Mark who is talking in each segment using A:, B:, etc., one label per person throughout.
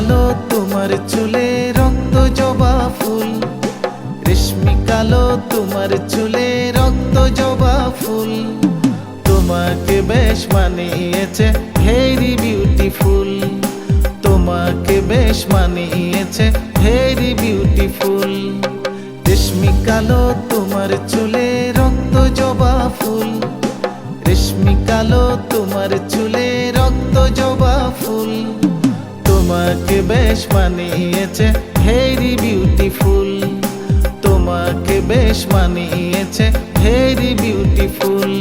A: কালো তোমার চুলে রক্ত জবা ফুল। রেশমি কালো তোমার চুলে রক্ত জবা ফুল। তোমাকে বেশ মানিয়েছে ভেরি বিউটিফুল। তোমাকে বেশ মানিয়েছে ভেরি বিউটিফুল। রেশমি কালো তোমার চুলে রক্ত জবা ফুল। রেশমি কালো তোমার চুলে রক্ত জবা ফুল। তোমাকে বেশ মানিয়েছে হেরি বিউটিফুল তোমাকে বেশ মানিয়েছে হেরি বিউটিফুল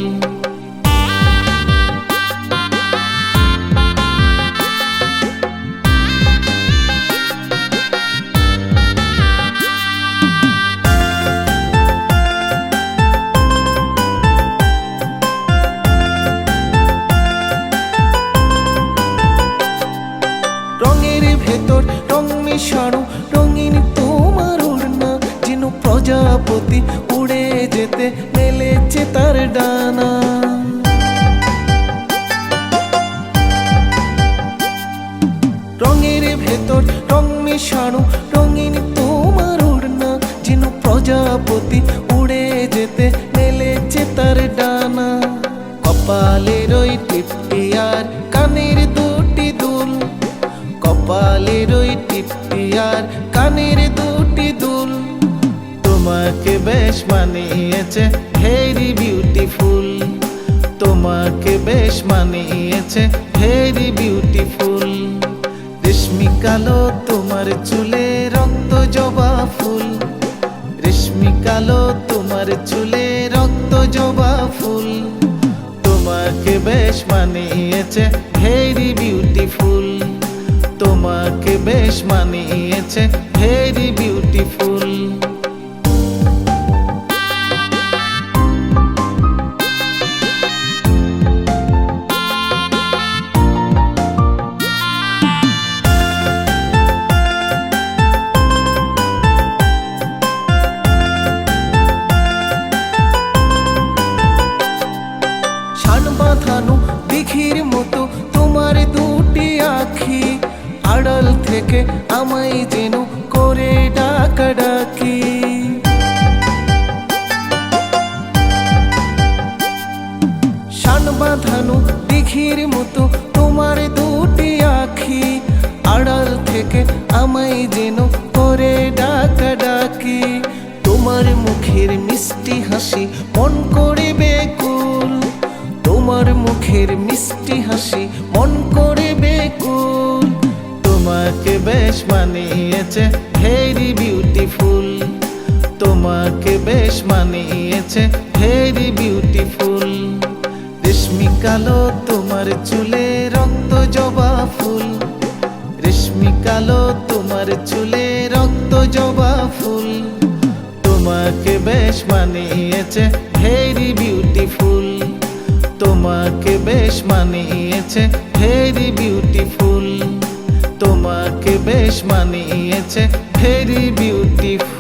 A: রং রঙিন তোমার ওড়না যেন প্রজাপতি উড়ে যেতে মেলেছে তার ডানা। রঙের ভেতর রং মিশানো কপালের ওই টিপটি আর কানের দুটি দুল। তোমাকে বেশ মানিয়েছে ভেরি বিউটিফুল। তোমাকে বেশ মানিয়েছে ভেরি বিউটিফুল। রেশমি কালো তোমার চুলে রক্ত জবা ফুল। রেশমি কালো তোমার চুলে রক্ত জবা ফুল। তোমাকে বেশ মানিয়েছে ভেরি বিউটিফুল। মানিয়েছে ভেরি বিউটিফুল বাঁধানো দিঘির মতো তোমার দুটি আখি আড়াল থেকে আমায় যেন করে ডাকা ডাকি শান বাঁধানো দিঘির মতো তোমার দুটি আখি, আড়াল থেকে আমায় যেন করে ডাকা ডাকি তোমার মুখের মিষ্টি হাসি মন করে বেকুল তোমার মুখের মিষ্টি হাসি মন তোমাকে বেশ মানিয়েছে। ভেরি বিউটিফুল তোমাকে বেশ মানিয়েছে। ভেরি বিউটিফুল রেশমি কালো তোমার চুলে রক্ত জবা ফুল। রেশমি কালো তোমার চুলে রক্ত জবা ফুল। তোমাকে বেশ মানিয়েছে। ভেরি বিউটিফুল তোমাকে বেশ মানিয়েছে। ভেরি বিউটিফুল তোমাকে বেশ মানিয়েছে ভেরি বিউটিফুল